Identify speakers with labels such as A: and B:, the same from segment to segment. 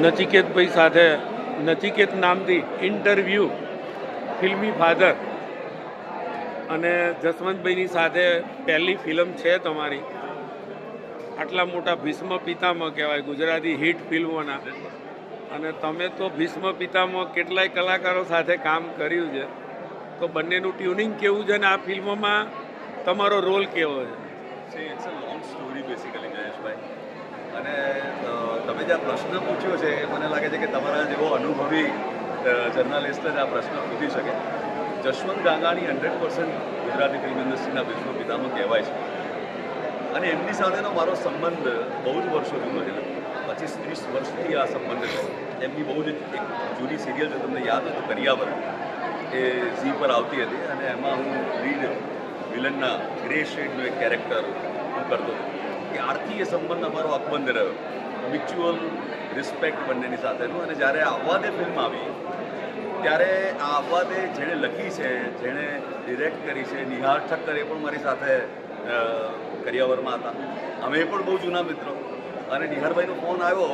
A: નચિકેતભાઈ સાથે નચિકેત નામથી ઇન્ટરવ્યૂ ફિલ્મી ફાધર અને જસવંતભાઈની સાથે પહેલી ફિલ્મ છે તમારી. આટલા મોટા ભીષ્મ પિતામાં કહેવાય, ગુજરાતી હિટ ફિલ્મોના. અને તમે તો ભીષ્મ પિતામાં કેટલાય કલાકારો સાથે કામ કર્યું છે. તો બંનેનું ટ્યુનિંગ કેવું છે ને આ ફિલ્મોમાં તમારો રોલ કેવો છે?
B: A long story જયેશભાઈ અને તમે જે આ પ્રશ્ન પૂછ્યો છે, એ મને લાગે છે કે તમારા જેવો અનુભવી જર્નાલિસ્ટ જ આ પ્રશ્ન પૂછી શકે. Jashwant Gangani hundred percent Gujarati film ઇન્ડસ્ટ્રીના વિશ્વ પિતામાં કહેવાય છે. અને એમની સાથેનો મારો સંબંધ બહુ જ વર્ષો જૂનો છે. પચીસ, ત્રીસ વર્ષથી આ સંબંધ છે. એમની બહુ જ એક જૂની સિરિયલ જો તમને યાદ હોય તો કરિયાવર એ ઝી પર આવતી હતી અને એમાં હું લીડ વિલનના ગ્રે શેડનું એક કેરેક્ટર હું કરતો હતો. કે એ સંબંધ અમારો અકબંધ રહ્યો. મ્યુચ્યુઅલ રિસ્પેક્ટ બંનેની સાથેનું. અને જ્યારે આવવા ફિલ્મ આવી, ત્યારે આ અપવાદે જેણે લખી છે, જેણે ડિરેક્ટ કરી છે, નિહાર ઠક્કર એ પણ મારી સાથે કરિયાવરમાં હતા. અમે પણ બહુ જૂના મિત્રો. અને નિહારભાઈનો ફોન આવ્યો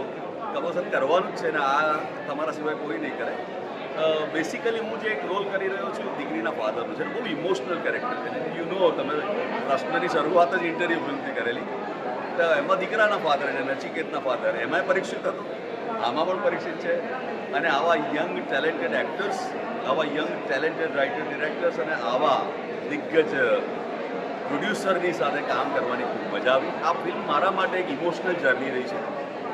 B: કમોસમ કરવાનું જ છે ને આ તમારા સિવાય કોઈ નહીં કરે. બેસિકલી હું જે એક રોલ કરી રહ્યો છું, દીકરીના ફાધરનું છે બહુ ઇમોશનલ કેરેક્ટર છે. યુ નો તમે પ્રશ્નની શરૂઆત જ ઇન્ટરવ્યૂ ફિલ્મથી કરેલી. તો એમાં દીકરાના ફાધર અને નચિકેતના ફાધર એમાંય પરીક્ષિત હતો. આમાં પણ પરીક્ષિત છે. અને આવા યંગ ટેલેન્ટેડ એક્ટર્સ આવા યંગ ટેલેન્ટેડ રાઇટર ડિરેક્ટર્સ અને આવા દિગ્ગજ પ્રોડ્યુસરની સાથે કામ કરવાની ખૂબ મજા આવી. આ ફિલ્મ મારા માટે એક ઇમોશનલ જર્ની રહી છે.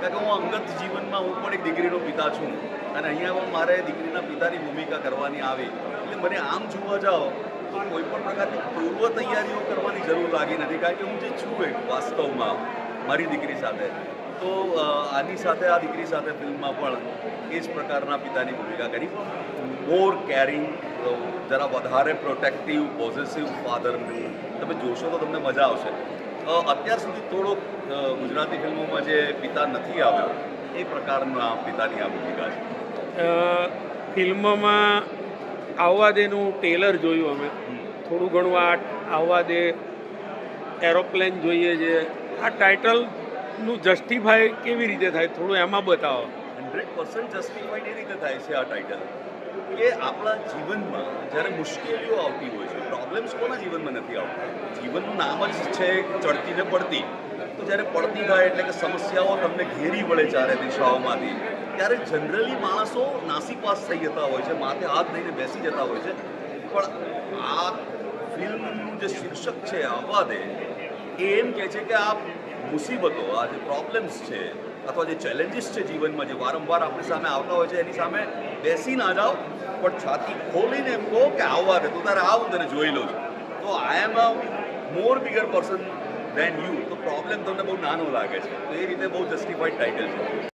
B: કારણ કે હું અંગત જીવનમાં હું પણ એક દીકરીનો પિતા છું અને અહીંયા પણ મારે દીકરીના પિતાની ભૂમિકા કરવાની આવી. એટલે મને આમ જોવા જાઓ તો કોઈ પણ પ્રકારની પૂર્વ તૈયારીઓ કરવાની જરૂર લાગી નથી. કારણ કે હું જે છું એક વાસ્તવમાં મારી દીકરી સાથે. તો આની સાથે, આ દીકરી સાથે ફિલ્મમાં પણ એ જ પ્રકારના પિતાની ભૂમિકા કરી. મોર કેરિંગ જરા વધારે પ્રોટેક્ટિવ પોઝિટિવ ફાધરની તમે જોશો તો તમને મજા આવશે. અત્યાર સુધી થોડોક ગુજરાતી ફિલ્મોમાં જે પિતા નથી આવ્યો એ પ્રકારના પિતાની આ ભૂમિકા છે.
A: ફિલ્મમાં આવવા દેનું ટેલર જોયું અમે. થોડું ઘણું આ આવવા દે એરોપ્લેન જોઈએ છે. આ ટાઇટલનું જસ્ટિફાય કેવી રીતે થાય થોડું એમાં બતાવો.
B: હંડ્રેડ પર્સન્ટ જસ્ટિફાઈડ એ રીતે થાય છે આ ટાઇટલ કે આપણા જીવનમાં જ્યારે મુશ્કેલીઓ આવતી હોય છે પ્રોબ્લેમ્સ કોના જીવનમાં નથી આવતા? જીવનનું નામ જ છે ચડતી ને પડતી. તો જ્યારે પડતી થાય એટલે કે સમસ્યાઓ તમને ઘેરી વળે ચારે દિશાઓમાંથી, ત્યારે જનરલી માણસો નાસીપાસ થઈ જતા હોય છે, માથે હાથ લઈને બેસી જતા હોય છે. પણ આ ફિલ્મનું જે શીર્ષક છે આવવા દે એ એમ કહે છે કે આ મુસીબતો, આ જે પ્રોબ્લેમ્સ છે, અથવા જે ચેલેન્જીસ છે જીવનમાં જે વારંવાર આપણી સામે આવતા હોય છે, એની સામે બેસી ના જાઓ, પણ છાતી ખોલીને એમ કહો કે આવવા દે તું તારે આવું, તને જોઈ છું. તો I am a more bigger person than you તો પ્રોબ્લેમ તમને બહુ નાનો લાગે છે. તો એ રીતે બહુ જસ્ટિફાઈડ ટાઇટલ છે.